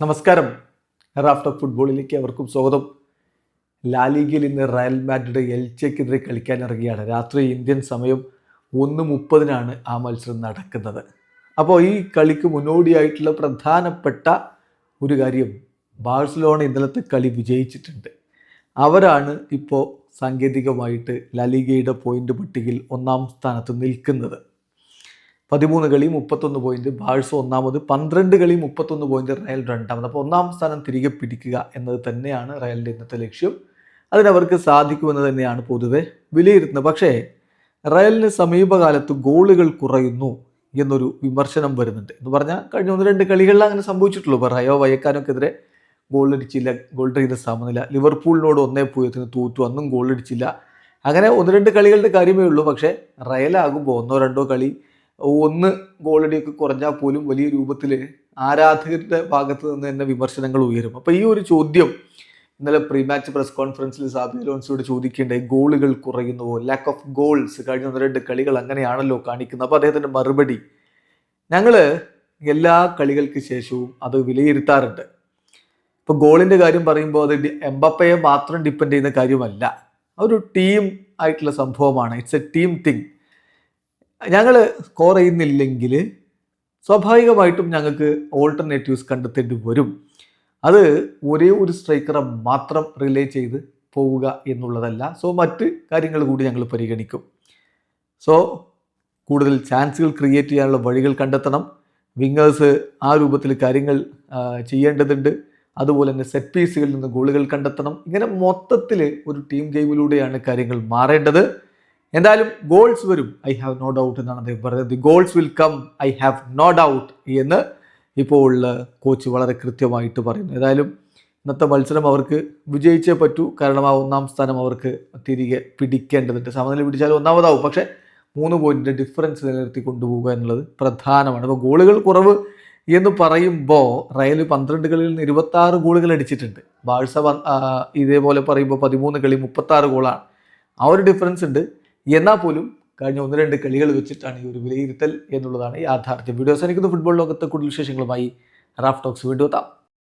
നമസ്കാരം. റാഫ്റ്റർ ഫുട്ബോളിലേക്ക് അവർക്കും സ്വാഗതം. ലാലിഗയിൽ ഇന്ന് റയൽ മാഡ്രിഡ് എൽച്ചയ്ക്കെതിരെ കളിക്കാൻ ഇറങ്ങിയാണ്. രാത്രി ഇന്ത്യൻ സമയം ഒന്ന് മുപ്പതിനാണ് ആ മത്സരം നടക്കുന്നത്. അപ്പോൾ ഈ കളിക്ക് മുന്നോടിയായിട്ടുള്ള പ്രധാനപ്പെട്ട ഒരു കാര്യം ബാഴ്സലോണ ഇന്നലത്തെ കളി വിജയിച്ചിട്ടുണ്ട്. അവരാണ് ഇപ്പോൾ സാങ്കേതികമായിട്ട് ലാലിഗയുടെ പോയിന്റ് പട്ടികയിൽ ഒന്നാം സ്ഥാനത്ത് നിൽക്കുന്നത്. പതിമൂന്ന് കളി മുപ്പത്തൊന്ന് പോയിന്റ് ബാഴ്സ ഒന്നാമത് പന്ത്രണ്ട് കളി മുപ്പത്തൊന്ന് പോയിന്റ് റയൽ രണ്ടാമത്. അപ്പോൾ ഒന്നാം സ്ഥാനം തിരികെ പിടിക്കുക എന്നത് തന്നെയാണ് റയലിന്റെ ഇന്നത്തെ ലക്ഷ്യം. അതിനവർക്ക് സാധിക്കുമെന്ന് തന്നെയാണ് പൊതുവെ വിലയിരുത്തുന്നത്. പക്ഷേ റയലിന് സമീപകാലത്ത് ഗോളുകൾ കുറയുന്നു എന്നൊരു വിമർശനം വരുന്നുണ്ട്. എന്ന് പറഞ്ഞാൽ കഴിഞ്ഞ ഒന്ന് രണ്ട് കളികളിൽ അങ്ങനെ സംഭവിച്ചിട്ടുള്ളൂ. ഇപ്പോൾ റയോ വയക്കാനൊക്കെതിരെ ഗോളടിച്ചില്ല ഗോൾ ചെയ്ത സമനില ലിവർപൂളിനോട് ഒന്നേ പൂജ്യത്തിന് തോറ്റു അന്നും ഗോളടിച്ചില്ല. അങ്ങനെ ഒന്ന് രണ്ട് കളികളുടെ കാര്യമേ ഉള്ളൂ. പക്ഷേ റയലാകുമ്പോൾ ഒന്നോ രണ്ടോ കളി ഒന്ന് ഗോളടിയൊക്കെ കുറഞ്ഞാൽ പോലും വലിയ രൂപത്തിൽ ആരാധകരുടെ ഭാഗത്ത് നിന്ന് തന്നെ വിമർശനങ്ങൾ ഉയരും. അപ്പോൾ ഈ ഒരു ചോദ്യം ഇന്നലെ പ്രീ മാച്ച് പ്രസ് കോൺഫറൻസിൽ സാബി അലോൺസോട് ചോദിക്കേണ്ടേ ഗോളുകൾ കുറയുന്നുവോ ലാക്ക് ഓഫ് ഗോൾസ് കഴിഞ്ഞ ഒന്ന് രണ്ട് കളികൾ അങ്ങനെയാണല്ലോ കാണിക്കുന്നത്. അപ്പോൾ അദ്ദേഹത്തിന്റെ മറുപടി ഞങ്ങൾ എല്ലാ കളികൾക്ക് ശേഷവും അത് വിലയിരുത്താറുണ്ട്. ഇപ്പോൾ ഗോളിന്റെ കാര്യം പറയുമ്പോൾ അത് എംബപ്പയെ മാത്രം ഡിപ്പെൻഡ് ചെയ്യുന്ന കാര്യമല്ല. ഒരു ടീം ആയിട്ടുള്ള സംഭവമാണ്. ഇറ്റ്സ് എ ടീം തിങ് ഞങ്ങൾ സ്കോർ ചെയ്യുന്നില്ലെങ്കിൽ സ്വാഭാവികമായിട്ടും ഞങ്ങൾക്ക് ഓൾട്ടർനേറ്റീവ്സ് കണ്ടെത്തേണ്ടി വരും. അത് ഒരേ ഒരു സ്ട്രൈക്കറെ മാത്രം റിലേ ചെയ്ത് പോവുക എന്നുള്ളതല്ല. സോ മറ്റ് കാര്യങ്ങൾ കൂടി ഞങ്ങൾ പരിഗണിക്കും. സോ കൂടുതൽ ചാൻസുകൾ ക്രിയേറ്റ് ചെയ്യാനുള്ള വഴികൾ കണ്ടെത്തണം. വിങ്ങേഴ്സ് ആ രൂപത്തിൽ കാര്യങ്ങൾ ചെയ്യേണ്ടതുണ്ട്. അതുപോലെ തന്നെ സെറ്റ് പീസുകളിൽ നിന്ന് ഗോളുകൾ കണ്ടെത്തണം. ഇങ്ങനെ മൊത്തത്തിൽ ഒരു ടീം ഗെയിമിലൂടെയാണ് കാര്യങ്ങൾ മാറേണ്ടത്. എന്തായാലും ഗോൾസ് വരും. ഐ ഹാവ് നോ ഡൗട്ട് എന്നാണ് അദ്ദേഹം പറഞ്ഞത്. The goals will come I have no doubt എന്ന് ഇപ്പോൾ കോച്ച് വളരെ കൃത്യമായിട്ട് പറയുന്നു. ഏതായാലും ഇന്നത്തെ മത്സരം അവർക്ക് വിജയിച്ചേ പറ്റൂ. കാരണം ആ ഒന്നാം സ്ഥാനം അവർക്ക് തിരികെ പിടിക്കേണ്ടതുണ്ട്. സമനില പിടിച്ചാൽ ഒന്നാമതാവും. പക്ഷേ മൂന്ന് പോയിന്റിന്റെ ഡിഫറൻസ് നിലനിർത്തി കൊണ്ടുപോകുക എന്നുള്ളത് പ്രധാനമാണ്. അപ്പോൾ ഗോളുകൾ കുറവ് എന്ന് പറയുമ്പോൾ റയൽ പന്ത്രണ്ട് കളിയിൽ നിന്ന് ഇരുപത്താറ് ഗോളുകൾ അടിച്ചിട്ടുണ്ട്. ബാഴ്സ ഇതേപോലെ പറയുമ്പോൾ പതിമൂന്ന് കളി മുപ്പത്താറ് ഗോളാണ്. ആ ഒരു ഡിഫറൻസ് ഉണ്ട്. എന്നാൽ പോലും കഴിഞ്ഞ ഒന്ന് രണ്ട് കളികൾ വെച്ചിട്ടാണ് ഈ ഒരു വിലയിരുത്തൽ എന്നുള്ളതാണ് യാഥാർത്ഥ്യം. വീഡിയോസ് എനിക്ക് ഫുട്ബോൾ ലോകത്തെ കൂടുതൽ വിശേഷങ്ങളുമായി റാഫ് ടോക്സ് വീണ്ടും എത്താം.